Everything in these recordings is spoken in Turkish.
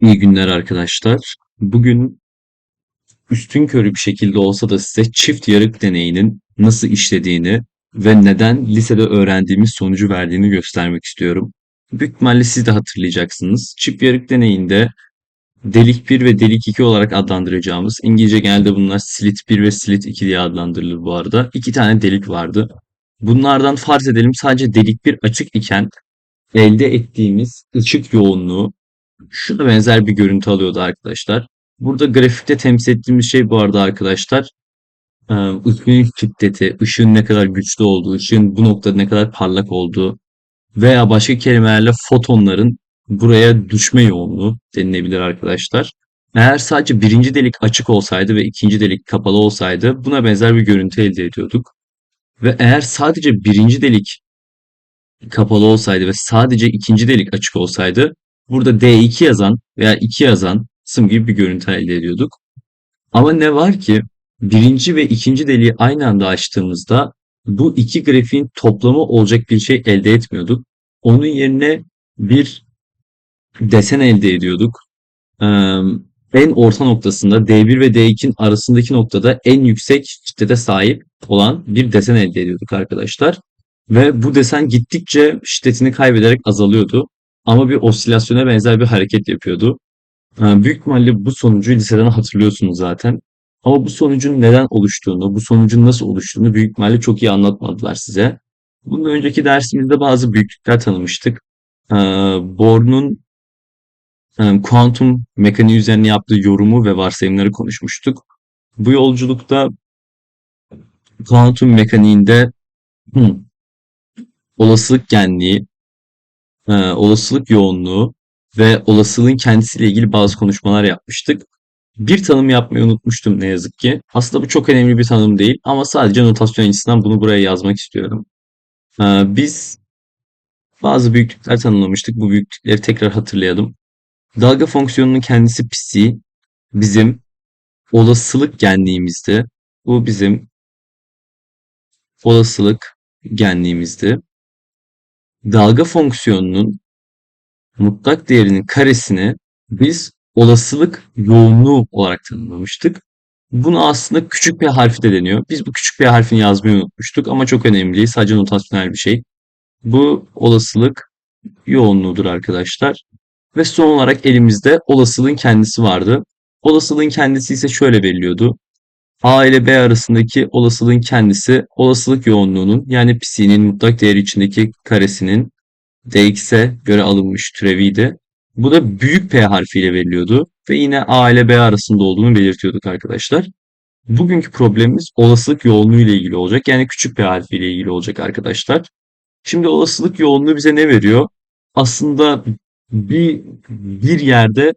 İyi günler arkadaşlar. Bugün üstünkörü bir şekilde olsa da size çift yarık deneyinin nasıl işlediğini ve neden lisede öğrendiğimiz sonucu verdiğini göstermek istiyorum. Büyük ihtimalle siz de hatırlayacaksınız. Çift yarık deneyinde delik 1 ve delik 2 olarak adlandıracağımız, İngilizce genelde bunlar slit 1 ve slit 2 diye adlandırılır bu arada. İki tane delik vardı. Bunlardan farz edelim sadece delik 1 açık iken elde ettiğimiz ışık yoğunluğu şuna benzer bir görüntü alıyordu arkadaşlar. Burada grafikte temsil ettiğimiz şey bu arada arkadaşlar e, ışığın şiddeti, ışığın ne kadar güçlü olduğu, ışığın bu noktada ne kadar parlak olduğu veya başka kelimelerle fotonların buraya düşme yoğunluğu denilebilir arkadaşlar. Eğer sadece birinci delik açık olsaydı ve ikinci delik kapalı olsaydı buna benzer bir görüntü elde ediyorduk. Ve eğer sadece birinci delik kapalı olsaydı ve sadece ikinci delik açık olsaydı burada D2 yazan veya 2 yazan kısım gibi bir görüntü elde ediyorduk. Ama ne var ki birinci ve ikinci deliği aynı anda açtığımızda bu iki grafiğin toplamı olacak bir şey elde etmiyorduk. Onun yerine bir desen elde ediyorduk. Ee, en orta noktasında D1 ve D2'nin arasındaki noktada en yüksek şiddete sahip olan bir desen elde ediyorduk arkadaşlar. Ve bu desen gittikçe şiddetini kaybederek azalıyordu. Ama bir osilasyona benzer bir hareket yapıyordu. Büyük ihtimalle bu sonucu liseden hatırlıyorsunuz zaten. Ama bu sonucun neden oluştuğunu, bu sonucun nasıl oluştuğunu büyük ihtimalle çok iyi anlatmadılar size. Bundan önceki dersimizde bazı büyüklükler tanımıştık. Ee, Bohr'un e, kuantum mekaniği üzerine yaptığı yorumu ve varsayımları konuşmuştuk. Bu yolculukta kuantum mekaniğinde hı, olasılık genliği, e, olasılık yoğunluğu ve olasılığın kendisiyle ilgili bazı konuşmalar yapmıştık. Bir tanım yapmayı unutmuştum ne yazık ki. Aslında bu çok önemli bir tanım değil ama sadece notasyon açısından bunu buraya yazmak istiyorum. E, biz bazı büyüklükler tanımlamıştık. Bu büyüklükleri tekrar hatırlayalım. Dalga fonksiyonunun kendisi psi bizim olasılık genliğimizdi. Bu bizim olasılık genliğimizdi. Dalga fonksiyonunun mutlak değerinin karesini biz olasılık yoğunluğu olarak tanımlamıştık. Bunu aslında küçük bir harfi de deniyor. Biz bu küçük bir harfini yazmayı unutmuştuk ama çok önemli. Sadece notasyonel bir şey. Bu olasılık yoğunluğudur arkadaşlar. Ve son olarak elimizde olasılığın kendisi vardı. Olasılığın kendisi ise şöyle veriliyordu. A ile B arasındaki olasılığın kendisi olasılık yoğunluğunun yani psi'nin mutlak değeri içindeki karesinin dx'e göre alınmış türeviydi. Bu da büyük P harfiyle veriliyordu ve yine A ile B arasında olduğunu belirtiyorduk arkadaşlar. Bugünkü problemimiz olasılık yoğunluğu ile ilgili olacak. Yani küçük P harfiyle ilgili olacak arkadaşlar. Şimdi olasılık yoğunluğu bize ne veriyor? Aslında bir, bir yerde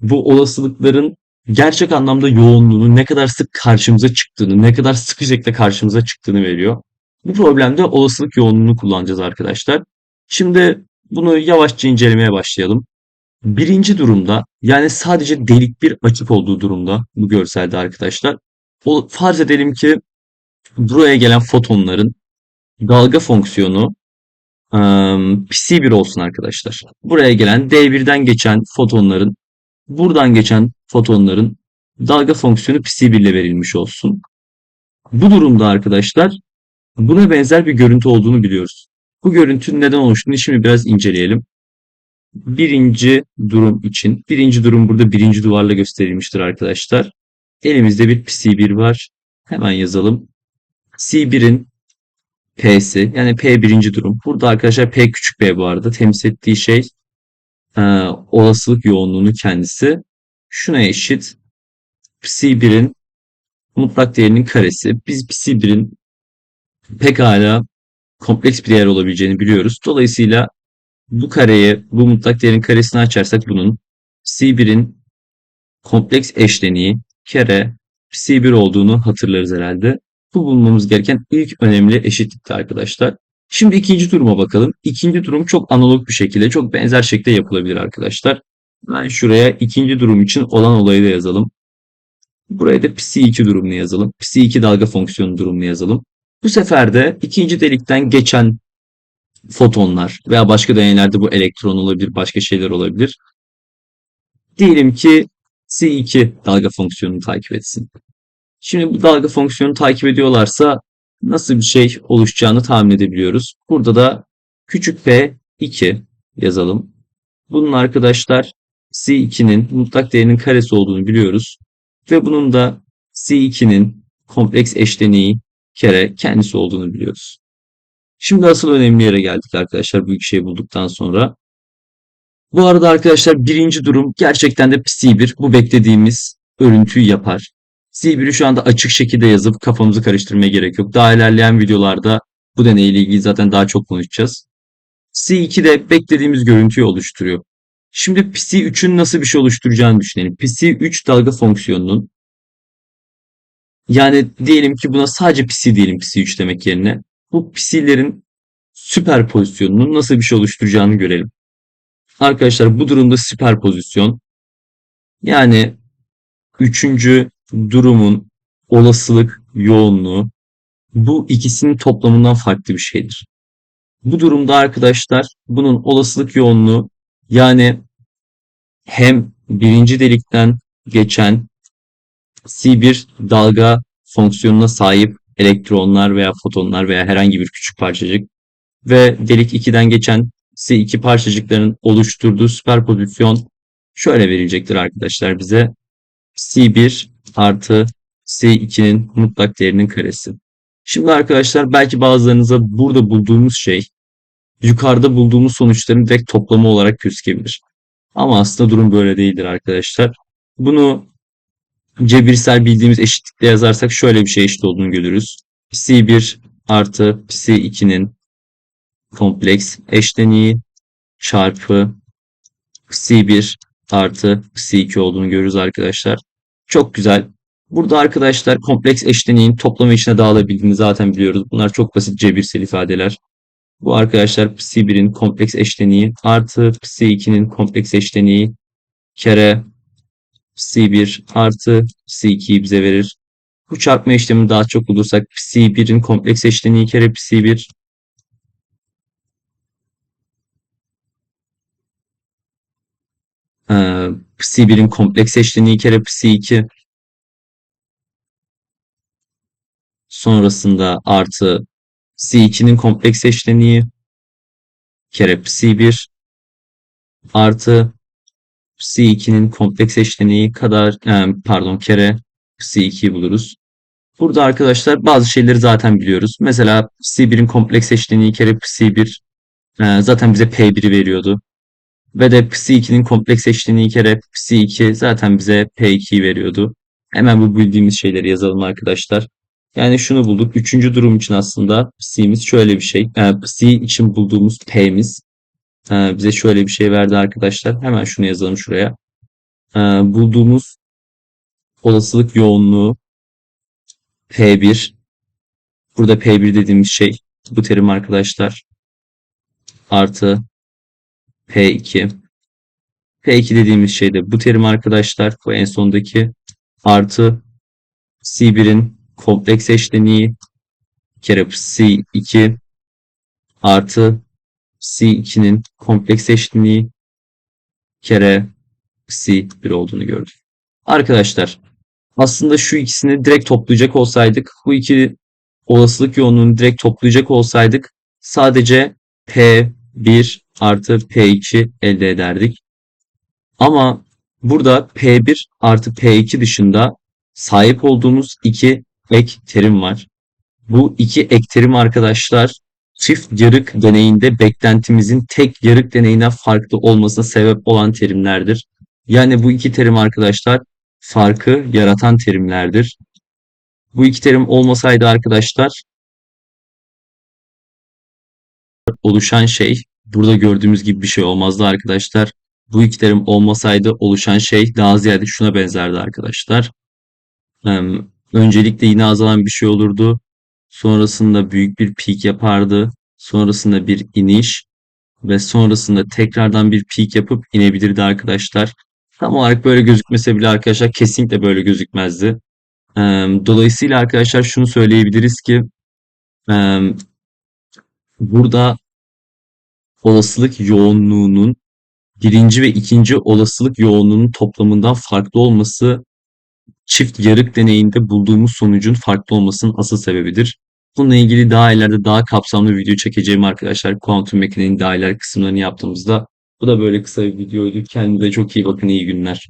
bu olasılıkların gerçek anlamda yoğunluğunu ne kadar sık karşımıza çıktığını, ne kadar sık şekilde karşımıza çıktığını veriyor. Bu problemde olasılık yoğunluğunu kullanacağız arkadaşlar. Şimdi bunu yavaşça incelemeye başlayalım. Birinci durumda yani sadece delik bir açık olduğu durumda bu görselde arkadaşlar. O, farz edelim ki buraya gelen fotonların dalga fonksiyonu ım, psi 1 olsun arkadaşlar. Buraya gelen D1'den geçen fotonların buradan geçen fotonların dalga fonksiyonu psi 1 ile verilmiş olsun. Bu durumda arkadaşlar buna benzer bir görüntü olduğunu biliyoruz. Bu görüntünün neden oluştuğunu şimdi biraz inceleyelim. Birinci durum için, birinci durum burada birinci duvarla gösterilmiştir arkadaşlar. Elimizde bir psi1 var. Hemen yazalım. psi1'in P'si yani P birinci durum. Burada arkadaşlar P küçük P bu arada temsil ettiği şey e, olasılık yoğunluğunu kendisi. Şuna eşit. Psi1'in mutlak değerinin karesi. Biz Psi1'in pekala kompleks bir değer olabileceğini biliyoruz. Dolayısıyla bu kareyi, bu mutlak değerin karesini açarsak bunun C1'in kompleks eşleniği kere C1 olduğunu hatırlarız herhalde. Bu bulmamız gereken ilk önemli eşitlikti arkadaşlar. Şimdi ikinci duruma bakalım. İkinci durum çok analog bir şekilde, çok benzer şekilde yapılabilir arkadaşlar. Ben şuraya ikinci durum için olan olayı da yazalım. Buraya da psi2 durumunu yazalım. Psi2 dalga fonksiyonu durumunu yazalım. Bu sefer de ikinci delikten geçen fotonlar veya başka deneylerde bu elektron olabilir, başka şeyler olabilir. Diyelim ki C2 dalga fonksiyonunu takip etsin. Şimdi bu dalga fonksiyonunu takip ediyorlarsa nasıl bir şey oluşacağını tahmin edebiliyoruz. Burada da küçük p 2 yazalım. Bunun arkadaşlar C2'nin mutlak değerinin karesi olduğunu biliyoruz. Ve bunun da C2'nin kompleks eşleniği kere kendisi olduğunu biliyoruz. Şimdi asıl önemli yere geldik arkadaşlar bu iki şeyi bulduktan sonra. Bu arada arkadaşlar birinci durum gerçekten de C1 bu beklediğimiz örüntüyü yapar. C1'i şu anda açık şekilde yazıp kafamızı karıştırmaya gerek yok. Daha ilerleyen videolarda bu deneyle ilgili zaten daha çok konuşacağız. C2 de beklediğimiz görüntüyü oluşturuyor. Şimdi PC3'ün nasıl bir şey oluşturacağını düşünelim. PC3 dalga fonksiyonunun yani diyelim ki buna sadece PC diyelim PC3 demek yerine. Bu PC'lerin süperpozisyonunun nasıl bir şey oluşturacağını görelim. Arkadaşlar bu durumda süperpozisyon yani üçüncü durumun olasılık yoğunluğu bu ikisinin toplamından farklı bir şeydir. Bu durumda arkadaşlar bunun olasılık yoğunluğu yani hem birinci delikten geçen C1 dalga fonksiyonuna sahip elektronlar veya fotonlar veya herhangi bir küçük parçacık ve delik 2'den geçen C2 parçacıkların oluşturduğu süperpozisyon şöyle verilecektir arkadaşlar bize. C1 artı C2'nin mutlak değerinin karesi. Şimdi arkadaşlar belki bazılarınıza burada bulduğumuz şey yukarıda bulduğumuz sonuçların direkt toplamı olarak gözükebilir. Ama aslında durum böyle değildir arkadaşlar. Bunu cebirsel bildiğimiz eşitlikle yazarsak şöyle bir şey eşit olduğunu görürüz. C1 artı C2'nin kompleks eşleniği çarpı C1 artı C2 olduğunu görürüz arkadaşlar. Çok güzel. Burada arkadaşlar kompleks eşleniğin toplamı içine dağılabildiğini zaten biliyoruz. Bunlar çok basit cebirsel ifadeler. Bu arkadaşlar C1'in kompleks eşleniği artı C2'nin kompleks eşleniği kere C1 artı C2'yi bize verir. Bu çarpma işlemi daha çok olursak C1'in kompleks eşleniği kere C1 ee, C1'in kompleks eşleniği kere C2 sonrasında artı C2'nin kompleks eşleniği kere C1 artı C2'nin kompleks eşleniği kadar pardon kere C2'yi buluruz. Burada arkadaşlar bazı şeyleri zaten biliyoruz. Mesela C1'in kompleks eşleniği kere C1 zaten bize P1'i veriyordu. Ve de C2'nin kompleks eşleniği kere C2 zaten bize P2'yi veriyordu. Hemen bu bildiğimiz şeyleri yazalım arkadaşlar. Yani şunu bulduk. Üçüncü durum için aslında C'miz şöyle bir şey. Yani C için bulduğumuz P'miz bize şöyle bir şey verdi arkadaşlar. Hemen şunu yazalım şuraya. Bulduğumuz olasılık yoğunluğu P1. Burada P1 dediğimiz şey bu terim arkadaşlar. Artı P2. P2 dediğimiz şey de bu terim arkadaşlar. Bu en sondaki artı C1'in kompleks eşleniği kere C2 artı C2'nin kompleks eşleniği kere C1 olduğunu gördük. Arkadaşlar aslında şu ikisini direkt toplayacak olsaydık bu iki olasılık yoğunluğunu direkt toplayacak olsaydık sadece P1 artı P2 elde ederdik. Ama burada P1 artı P2 dışında sahip olduğumuz iki ek terim var. Bu iki ek terim arkadaşlar çift yarık deneyinde beklentimizin tek yarık deneyinden farklı olmasına sebep olan terimlerdir. Yani bu iki terim arkadaşlar farkı yaratan terimlerdir. Bu iki terim olmasaydı arkadaşlar oluşan şey burada gördüğümüz gibi bir şey olmazdı arkadaşlar. Bu iki terim olmasaydı oluşan şey daha ziyade şuna benzerdi arkadaşlar. Öncelikle yine azalan bir şey olurdu. Sonrasında büyük bir peak yapardı. Sonrasında bir iniş ve sonrasında tekrardan bir peak yapıp inebilirdi arkadaşlar. Tam olarak böyle gözükmese bile arkadaşlar kesinlikle böyle gözükmezdi. Dolayısıyla arkadaşlar şunu söyleyebiliriz ki burada olasılık yoğunluğunun birinci ve ikinci olasılık yoğunluğunun toplamından farklı olması çift yarık deneyinde bulduğumuz sonucun farklı olmasının asıl sebebidir. Bununla ilgili daha ileride daha kapsamlı video çekeceğim arkadaşlar. Kuantum mekaniğinin ileriki kısımlarını yaptığımızda. Bu da böyle kısa bir videoydu. Kendinize çok iyi bakın. iyi günler.